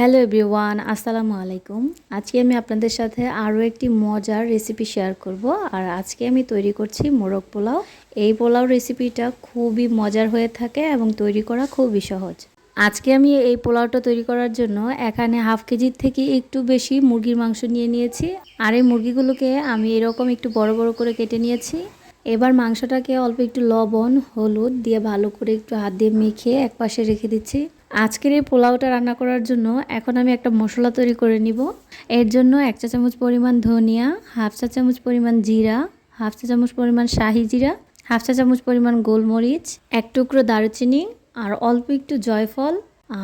Hello everyone, আসসালামু আলাইকুম। আজকে আমি আপনাদের সাথে আরও একটি মজার রেসিপি শেয়ার করব। আর আজকে আমি তৈরি করছি মোরগ পোলাও। এই পোলাও রেসিপিটা খুবই মজার হয়ে থাকে এবং তৈরি করা খুবই সহজ। আজকে আমি এই পোলাওটা তৈরি করার জন্য এখানে হাফ কেজির থেকে একটু বেশি মুরগির মাংস নিয়ে নিয়েছি। আর এই মুরগিগুলোকে আমি এরকম একটু বড় বড় করে কেটে নিয়েছি। এবার মাংসটাকে অল্প একটু লবণ, হলুদ দিয়ে ভালো করে একটু হাত দিয়ে মেখে এক পাশে রেখে দিচ্ছি। আজকের এই পোলাওটা রান্না করার জন্য এখন আমি একটা মশলা তৈরি করে নিব। এর জন্য এক চা চামচ পরিমাণ ধনিয়া, হাফ চা চামচ পরিমাণ জিরা, হাফ চা চামচ পরিমাণ শাহি জিরা, হাফ চা চামচ পরিমাণ গোলমরিচ, এক টুকরো দারুচিনি আর অল্প একটু জয়ফল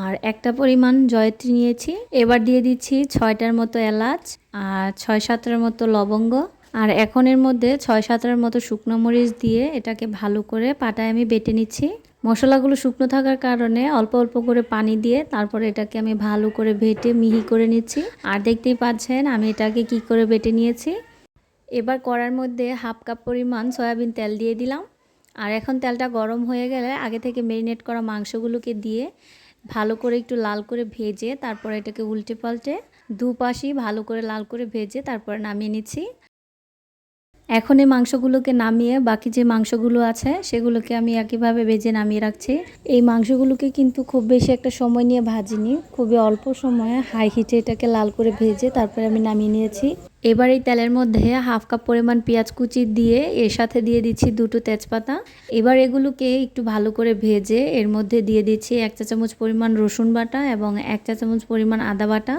আর একটা পরিমাণ জয়ত্রী নিয়েছি। এবার দিয়ে দিচ্ছি ছয়টার মতো এলাচ আর ছয় সাতটার মতো লবঙ্গ আর এখন এর মধ্যে ছয় সাতটার মতো শুকনো মরিচ দিয়ে এটাকে ভালো করে পাটায় আমি বেটে নিচ্ছি। মশলাগুলো শুকনো থাকার কারণে অল্প অল্প করে পানি দিয়ে তারপরে এটাকে আমি ভালো করে ভেটে মিহি করে নিচ্ছি। আর দেখতেই পাচ্ছেন আমি এটাকে কি করে বেটে নিয়েছি। এবার কড়ার মধ্যে হাফ কাপ পরিমাণ সয়াবিন তেল দিয়ে দিলাম। আর এখন তেলটা গরম হয়ে গেলে আগে থেকে মেরিনেট করা মাংসগুলোকে দিয়ে ভালো করে একটু লাল করে ভেজে তারপরে এটাকে উল্টে পাল্টে দুপাশই ভালো করে লাল করে ভেজে তারপরে নামিয়ে নিচ্ছি। এখন এই মাংসগুলোকে নামিয়ে বাকি যে মাংসগুলো আছে, সেগুলোকে আমি একইভাবে ভেজে নামিয়ে রাখছি। এই মাংসগুলোকে কিন্তু খুব বেশি একটা সময় নিয়ে ভাজিনি, খুবই অল্প সময়ে হাই হিটে এটাকে লাল করে ভেজে তারপরে আমি নামিয়ে নিয়েছি। এবার এই তেলের মধ্যে হাফ কাপ পরিমাণ পেঁয়াজ কুচি দিয়ে এর সাথে দিয়ে দিচ্ছি দুটো তেজপাতা। এবার এগুলোকে একটু ভালো করে ভেজে এর মধ্যে দিয়ে দিচ্ছি এক চা চামচ পরিমাণ রসুন বাটা এবং এক চা চামচ পরিমাণ আদা বাটা।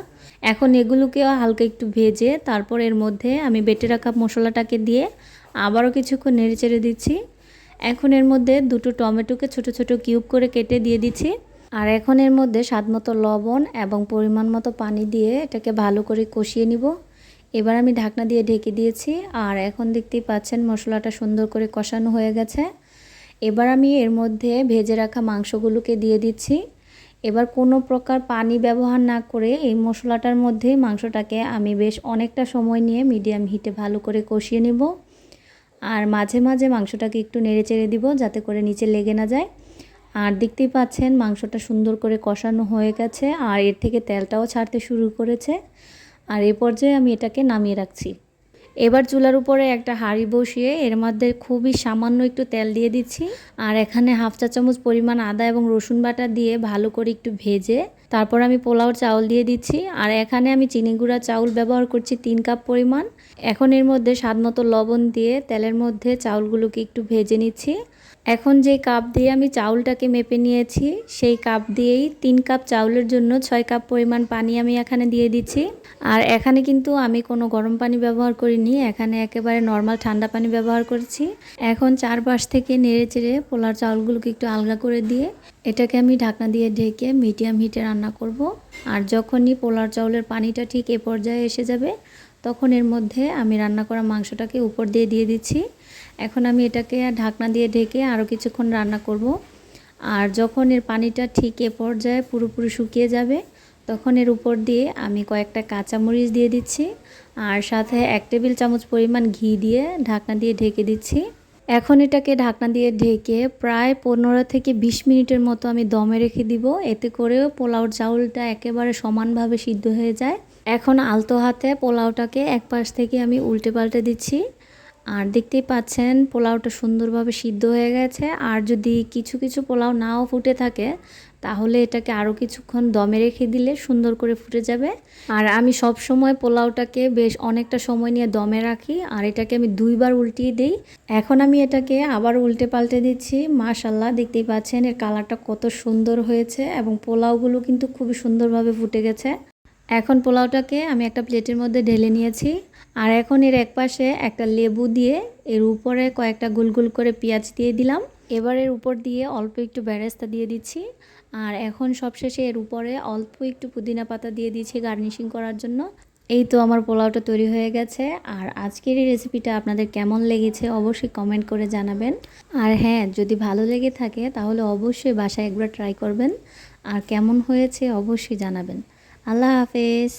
এখন এগুলোকেও হালকা একটু ভেজে তারপর এর মধ্যে আমি বেটে রাখা মশলাটাকে দিয়ে আবারও কিছুক্ষণ নেড়ে চেড়ে দিচ্ছি। এখন এর মধ্যে দুটো টমেটোকে ছোট ছোট কিউব করে কেটে দিয়ে দিচ্ছি। আর এখন এর মধ্যে স্বাদ মতো লবণ এবং পরিমাণ মতো পানি দিয়ে এটাকে ভালো করে কষিয়ে নিব। এবার আমি ঢাকনা দিয়ে ঢেকে দিয়েছি, আর এখন দেখতেই পাচ্ছেন মশলাটা সুন্দর করে কষানো হয়ে গেছে। এবার আমি এর মধ্যে ভেজে রাখা মাংসগুলোকে দিয়ে দিচ্ছি। এবার কোনো প্রকার পানি ব্যবহার না করে এই মশলাটার মধ্যে মাংসটাকে আমি বেশ অনেকটা সময় নিয়ে মিডিয়াম হিটে ভালো করে কষিয়ে নেব। আর মাঝে মাঝে মাংসটাকে একটু নেড়ে চেড়ে দিব যাতে করে নিচে লেগে না যায়। আর দেখতেই পাচ্ছেন মাংসটা সুন্দর করে কষানো হয়ে গেছে, আর এর থেকে তেলটাও ছাড়তে শুরু করেছে। আর এ পর্যায়ে আমি এটাকে নামিয়ে রাখছি। এবার চুলার উপরে একটা হাঁড়ি বসিয়ে এর মধ্যে খুবই সামান্য একটু তেল দিয়ে দিচ্ছি। আর এখানে হাফ চা চামচ পরিমাণ আদা এবং রসুন বাটা দিয়ে ভালো করে একটু ভেজে তারপর আমি পোলাওর চাউল দিয়ে দিচ্ছি। আর এখানে আমি চিনি গুঁড়া চাউল ব্যবহার করছি তিন কাপ পরিমাণ। এখন এর মধ্যে স্বাদ মতো লবণ দিয়ে তেলের মধ্যে চাউলগুলোকে একটু ভেজে নিচ্ছি। এখন যে কাপ দিয়ে আমি চাউলটাকে মেপে নিয়েছি, সেই কাপ দিয়েই তিন কাপ চাউলের জন্য ছয় কাপ পরিমাণ পানি আমি এখানে দিয়ে দিচ্ছি। আর এখানে কিন্তু আমি কোনো গরম পানি ব্যবহার করিনি, এখানে একেবারে নর্মাল ঠান্ডা পানি ব্যবহার করেছি। এখন চারপাশ থেকে নেড়ে চেড়ে পোলার চাউলগুলোকে একটু আলগা করে দিয়ে এটাকে আমি ঢাকনা দিয়ে ঢেকে মিডিয়াম হিটে রান্না করব। আর যখনই পোলার চাউলের পানিটা ঠিক এ পর্যায়ে এসে যাবে তখন এর মধ্যে আমি রান্না করা মাংসটাকে উপর দিয়ে দিয়ে দিচ্ছি। এখন আমি এটাকে ঢাকনা দিয়ে ঢেকে আরও কিছুক্ষণ রান্না করব। আর যখন এর পানিটা ঠিক এ পর্যায়ে পুরোপুরি শুকিয়ে যাবে, তখন এর উপর দিয়ে আমি কয়েকটা কাঁচামরিচ দিয়ে দিচ্ছি। আর সাথে এক টেবিল চামচ পরিমাণ ঘি দিয়ে ঢাকনা দিয়ে ঢেকে দিচ্ছি। এখন এটাকে ঢাকনা দিয়ে ঢেকে প্রায় পনেরো থেকে বিশ মিনিটের মতো আমি দমে রেখে দিব। এতে করে পোলাওর চাউলটা একেবারে সমানভাবে সিদ্ধ হয়ে যায়। এখন আলতো হাতে পোলাওটাকে এক পাশ থেকে আমি উল্টে পাল্টে দিচ্ছি। আর দেখতেই পাচ্ছেন পোলাওটা সুন্দরভাবে সিদ্ধ হয়ে গেছে। আর যদি কিছু কিছু পোলাও নাও ফুটে থাকে, তাহলে এটাকে আরও কিছুক্ষণ দমে রেখে দিলে সুন্দর করে ফুটে যাবে। আর আমি সব সময় পোলাওটাকে বেশ অনেকটা সময় নিয়ে দমে রাখি, আর এটাকে আমি দুইবার উল্টিয়ে দিই। এখন আমি এটাকে আবার উল্টে পাল্টে দিচ্ছি। মাশাল্লাহ দেখতেই পাচ্ছেন এর কালারটা কত সুন্দর হয়েছে এবং পোলাওগুলো কিন্তু খুবই সুন্দরভাবে ফুটে গেছে। এখন পোলাওটাকে আমি একটা প্লেটের মধ্যে ঢেলে নিয়েছি। আর এখন এর এক পাশে একটা লেবু দিয়ে এর উপরে কয়েকটা গুলগুল করে পেঁয়াজ দিয়ে দিলাম। এবার এর উপর দিয়ে অল্প একটু বেরেস্তা দিয়ে দিচ্ছি। আর এখন সবশেষে এর উপরে অল্প একটু পুদিনা পাতা দিয়ে দিচ্ছি গার্নিশিং করার জন্য। এই তো আমার পোলাওটা তৈরি হয়ে গেছে। আর আজকের এই রেসিপিটা আপনাদের কেমন লেগেছে অবশ্যই কমেন্ট করে জানাবেন। আর হ্যাঁ যদি ভালো লেগে থাকে তাহলে অবশ্যই বাসায় একবার ট্রাই করবেন। আর কেমন হয়েছে অবশ্যই জানাবেন। আল্লাহ হাফেজ।